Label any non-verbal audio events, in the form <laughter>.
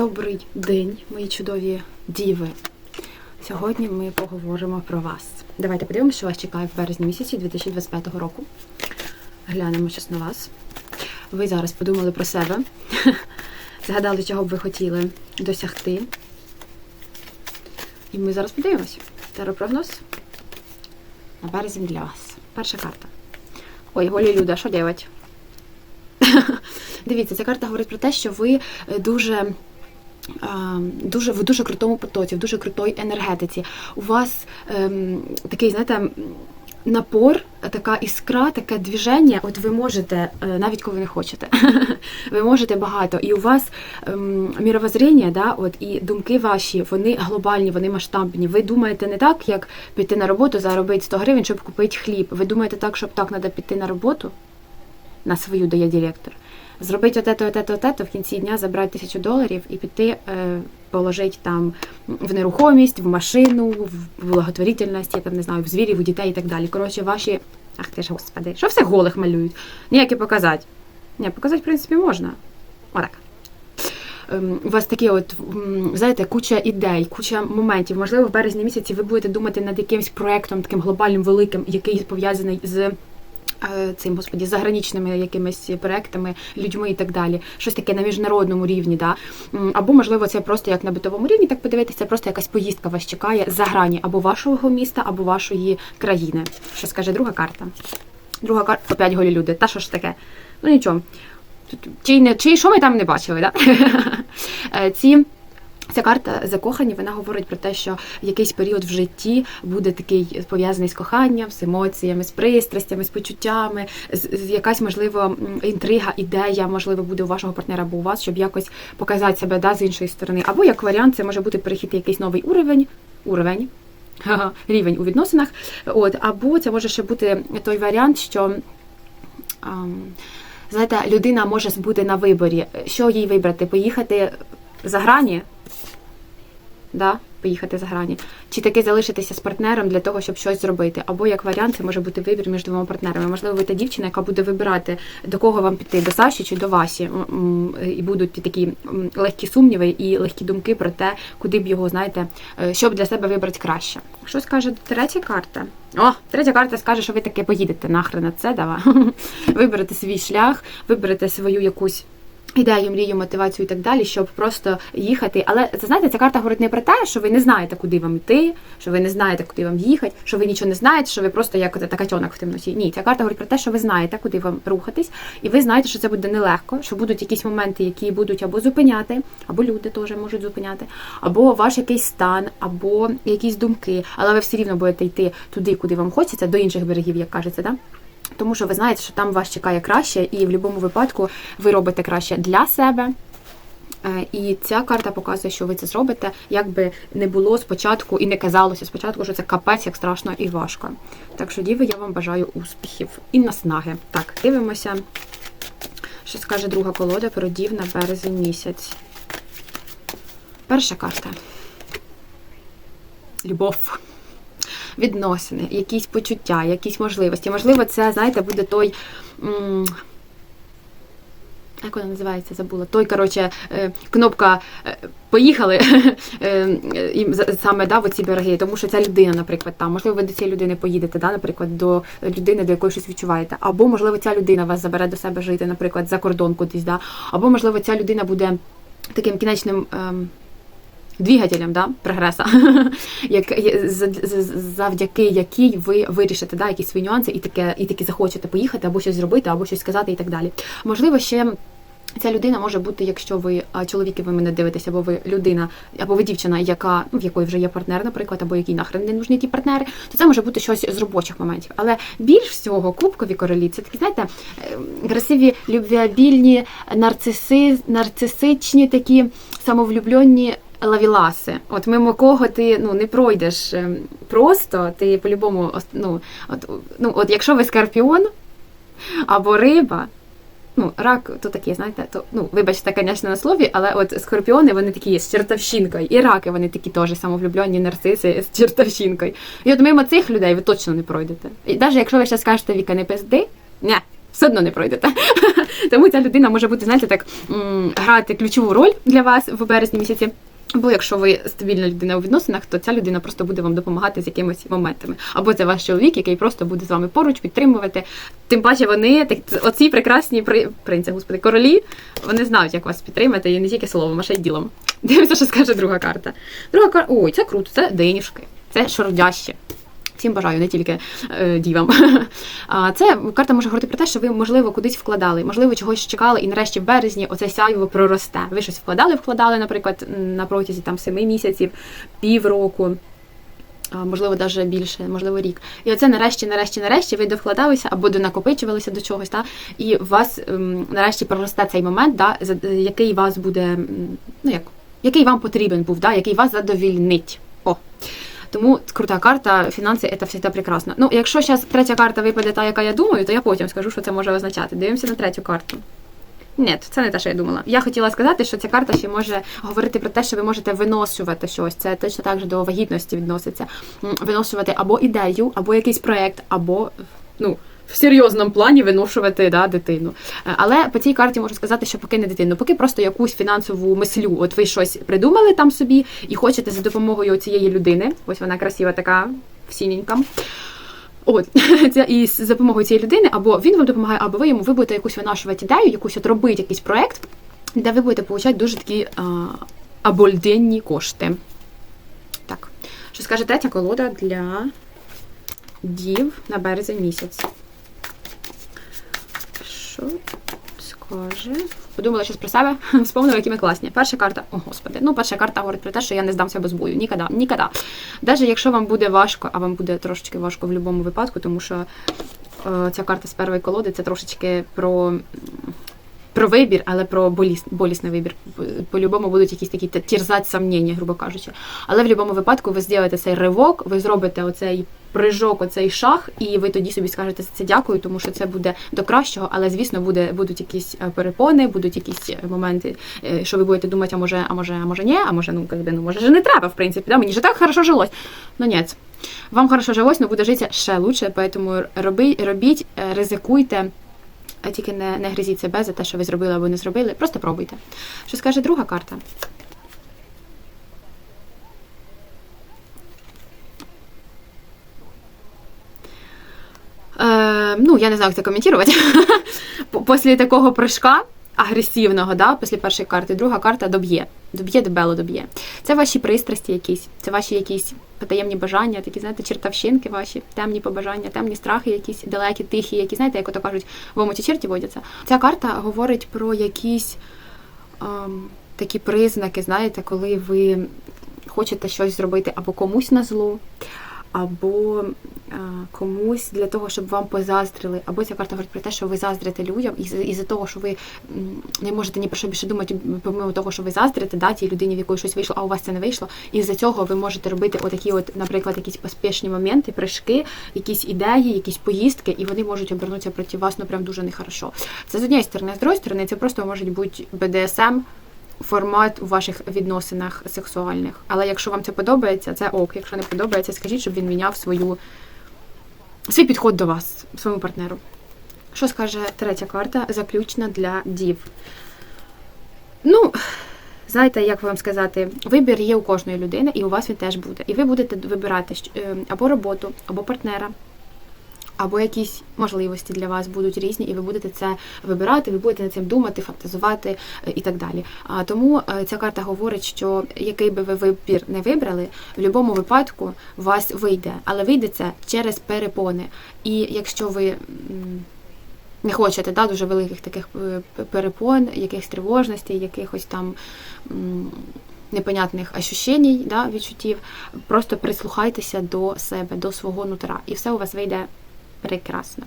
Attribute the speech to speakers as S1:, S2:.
S1: Добрий день, мої чудові діви. Сьогодні ми поговоримо про вас. Давайте подивимося, що вас чекає в березні місяці 2025 року. Глянемо щось на вас. Ви зараз подумали про себе, <laughs> згадали, чого б ви хотіли досягти. І ми зараз подивимося. Теропрогноз на березень для вас. Перша карта. Ой, голі люда, що делать? <laughs> Дивіться, ця карта говорить про те, що ви е, дуже. А, Дуже в дуже крутому потоці, в дуже крутої енергетиці. У вас ем, такий, знаєте, напор, така іскра, таке движення. От ви можете, е, навіть коли не хочете, <laughs> ви можете багато. І у вас ем, міровоззріння, да, от, і думки ваші, вони глобальні, вони масштабні. Ви думаєте не так, як піти на роботу, заробити 100 гривень, щоб купити хліб. Ви думаєте так, щоб так треба піти на роботу, на свою дає директор. Зробити отето, отето, отето, в кінці дня забрати тисячу доларів і піти е, положити там в нерухомість, в машину, в благотворительність, я там не знаю, в звірів, у дітей і так далі. Коротше, ваші. Ах ти ж господи, що все голих малюють? Ніякі показати. Ні, показати, в принципі, можна. Отак. Ем, У вас такі, от знаєте, куча ідей, куча моментів. Можливо, в березні місяці ви будете думати над якимось проектом, таким глобальним, великим, який пов'язаний з цим господі заграничними якимись проектами, людьми і так далі. Щось таке на міжнародному рівні, да. Або, можливо, це просто як на битовому рівні, так подивитися, просто якась поїздка вас чекає за грані або вашого міста, або вашої країни. Що скаже друга карта? Друга карта опять голі люди. Та що ж таке? Ну нічого. Чи чи що ми там не бачили, да? <laughs> Е, Ці. Ця карта закохані, вона говорить про те, що якийсь період в житті буде такий пов'язаний з коханням, з емоціями, з пристрастями, з почуттями, з, якась можливо інтрига, ідея, можливо, буде у вашого партнера або у вас, щоб якось показати себе да, з іншої сторони. Або як варіант, це може бути перехід якийсь новий уровень, уровень. <laughs> Рівень у відносинах, от або це може ще бути той варіант, що знаєте, людина може бути на виборі, що їй вибрати, поїхати за грані, да, поїхати за грані, чи таки залишитися з партнером для того, щоб щось зробити. Або як варіант, це може бути вибір між двома партнерами. Можливо, ви та дівчина, яка буде вибирати, до кого вам піти, до Саші чи до Васі. І будуть такі легкі сумніви і легкі думки про те, куди б його, знаєте, е, щоб для себе вибрати краще. Що скаже третя карта? О, третя карта скаже, що ви таки поїдете нахрен на це, дава. <laughs> Виберете свій шлях, виберете свою якусь. Ідею, мрію, мотивацію і так далі, щоб просто їхати. Але це знаєте, ця карта говорить не про те, що ви не знаєте, куди вам йти, що ви не знаєте, куди вам їхати, що ви нічого не знаєте, що ви просто як от така тьонок в темноті. Ні, ця карта говорить про те, що ви знаєте, куди вам рухатись, і ви знаєте, що це буде нелегко, що будуть якісь моменти, які будуть або зупиняти, або люди теж можуть зупиняти, або ваш якийсь стан, або якісь думки, але ви все рівно будете йти туди, куди вам хочеться, до інших берегів, як кажеться, да? Тому що ви знаєте, що там вас чекає краще, і в будь-якому випадку ви робите краще для себе. Е, І ця карта показує, що ви це зробите, як би не було спочатку і не казалося спочатку, що це капець, як страшно і важко. Так що, діви, я вам бажаю успіхів і наснаги. Так, дивимося, що скаже друга колода про дів на березень місяць. Перша карта. Любов відносини, якісь почуття, якісь можливості. Можливо, це, знаєте, буде той. Як вона називається, забула. Той, коротше, е, кнопка е, поїхали <laughs> е, і саме да, в ці береги, тому що ця людина, наприклад, там, можливо, ви до цієї людини поїдете, да, наприклад, до людини, до якої щось відчуваєте. Або, можливо, ця людина вас забере до себе жити, наприклад, за кордон кудись, да. або, можливо, ця людина буде таким кінечним. ем, двигателем да, прогреса, <laughs> завдяки якій ви вирішите да, якісь свої нюанси і таке, і таки захочете поїхати або щось зробити, або щось сказати і так далі. Можливо, ще. Ця людина може бути, якщо ви чоловіки, ви мене дивитесь, або ви людина, або ви дівчина, яка ну, в якої вже є партнер, наприклад, або якій нахрен не нужні ті партнери, то це може бути щось з робочих моментів. Але більш всього, кубкові королі, це такі, знаєте, е, красиві, любвеобільні, нарциси, нарцисичні, такі самовлюблені лавіласи. От мимо кого ти ну не пройдеш ем, просто, ти по-любому ну, от, ну, от якщо ви скорпіон або риба. Ну, рак то таке, знаєте, то ну вибачте, звісно, на слові, але от скорпіони вони такі з чертовщинкою, і раки вони такі теж самовлюблені нарциси з чертовщинкою. І от мимо цих людей ви точно не пройдете. І навіть якщо ви ще скажете Віка, не пизди, ні, все одно не пройдете. <laughs> Тому ця людина може бути, знаєте, так грати ключову роль для вас в березні місяці. Бо якщо ви стабільна людина у відносинах, то ця людина просто буде вам допомагати з якимись моментами. Або це ваш чоловік, який просто буде з вами поруч підтримувати. Тим паче вони так, оці прекрасні при... принці, господи, королі, вони знають, як вас підтримати, і не тільки словом, а ще й ділом. Дивимося, що скаже друга карта. Друга карта. Ой, це круто, це денюшки, це шородяще. Всім бажаю, не тільки е, дівам. <laughs> А це карта може говорити про те, що ви, можливо, кудись вкладали, можливо, чогось чекали, і нарешті в березні оце сяйво проросте. Ви щось вкладали, вкладали, наприклад, на протязі там семи місяців, півроку. Можливо, навіть більше, можливо, рік. І оце нарешті, нарешті, нарешті ви довкладалися або донакопичувалися до чогось, та, і у вас ем, нарешті проросте цей момент, да, який вас буде, ну як, який вам потрібен був, да, який вас задовільнить. О. Тому крута карта, фінанси це завжди прекрасно. Ну, якщо зараз третя карта випаде та, яка я думаю, то я потім скажу, що це може означати. Дивимося на третю карту. Ні, це не те, що я думала. Я хотіла сказати, що ця карта ще може говорити про те, що ви можете виношувати щось. Це точно так же до вагітності відноситься. Виношувати або ідею, або якийсь проєкт, або ну. В серйозному плані виношувати да, дитину. Е, Але по цій карті можу сказати, що поки не дитину, поки просто якусь фінансову мислю. От ви щось придумали там собі і хочете за допомогою цієї людини. Ось вона красива така, в синенькому. От <laughs> це і з допомогою цієї людини, або він вам допомагає, або ви йому ви будете якусь винашувати ідею, якусь от робити якийсь проект, де ви будете получати дуже такі а, абольденні кошти. Так, що скаже третя колода для дів на березень місяць. Що скаже? Подумала щось про себе, <laughs> вспомнила, які ми класні. Перша карта, о господи, ну перша карта говорить про те, що я не здамся без бою. Ніколи, ніколи. Навіть якщо вам буде важко, а вам буде трошечки важко в будь-якому випадку, тому що е, ця карта з першої колоди це трошечки про. Про вибір, але про боліс, болісний вибір. По-любому будуть якісь такі тірзать сомнення, грубо кажучи. Але в будь-якому випадку ви зробите цей ривок, ви зробите оцей прыжок, оцей шаг, і ви тоді собі скажете це дякую, тому що це буде до кращого, але звісно буде будуть якісь е, перепони, будуть якісь е, моменти, е, що ви будете думати, а може, а може, а може ні, а може, ну якби ну може ж не треба, в принципі, да? мені ж так хорошо жилось. Ну ні. Вам хорошо жилось, але буде житися ще лучше, роби, робіть, е, ризикуйте. А тільки не, не гризіть себе за те, що ви зробили або не зробили. Просто пробуйте. Що скаже друга карта? Е, ну, я не знаю, як це коментувати. <laughs> Після такого прыжка агресивного, да, після першої карти, друга карта доб'є. Доб'є, дебело доб'є. Це ваші пристрасті якісь, це ваші якісь потаємні бажання, такі, знаєте, чертовщинки ваші, темні побажання, темні страхи, якісь далекі, тихі, які, знаєте, як ото кажуть, в омуті черті водяться. Ця карта говорить про якісь ем, такі признаки, знаєте, коли ви хочете щось зробити або комусь на зло, або е, комусь для того, щоб вам позаздрили, або ця карта говорить про те, що ви заздрите людям, і із-за того, що ви не можете ні про що більше думати, помимо того, що ви заздрите, да, тій людині, в якої щось вийшло, а у вас це не вийшло. І з-за цього ви можете робити отакі, от, наприклад, якісь поспішні моменти, прыжки, якісь ідеї, якісь поїздки, і вони можуть обернутися проти вас, ну прям дуже нехорошо. Це з однієї сторони, з другої сторони, це просто може бути БДСМ. Формат у ваших відносинах сексуальних. Але якщо вам це подобається, це ок. Якщо не подобається, скажіть, щоб він міняв свою свій підход до вас, своєму партнеру. Що скаже третя карта, заключна для дів? Ну, знаєте, як вам сказати, вибір є у кожної людини, і у вас він теж буде. І ви будете вибирати е, або роботу, або партнера, або якісь можливості для вас будуть різні, і ви будете це вибирати, ви будете над цим думати, фантазувати е, і так далі. А тому е, ця карта говорить, що який би ви вибір не вибрали, в будь-якому випадку у вас вийде, але вийде це через перепони. І якщо ви не хочете да, дуже великих таких е, перепон, якихось тривожностей, якихось там. Непонятних ощущень, да, відчуттів, просто прислухайтеся до себе, до свого нутра, і все у вас вийде прекрасно.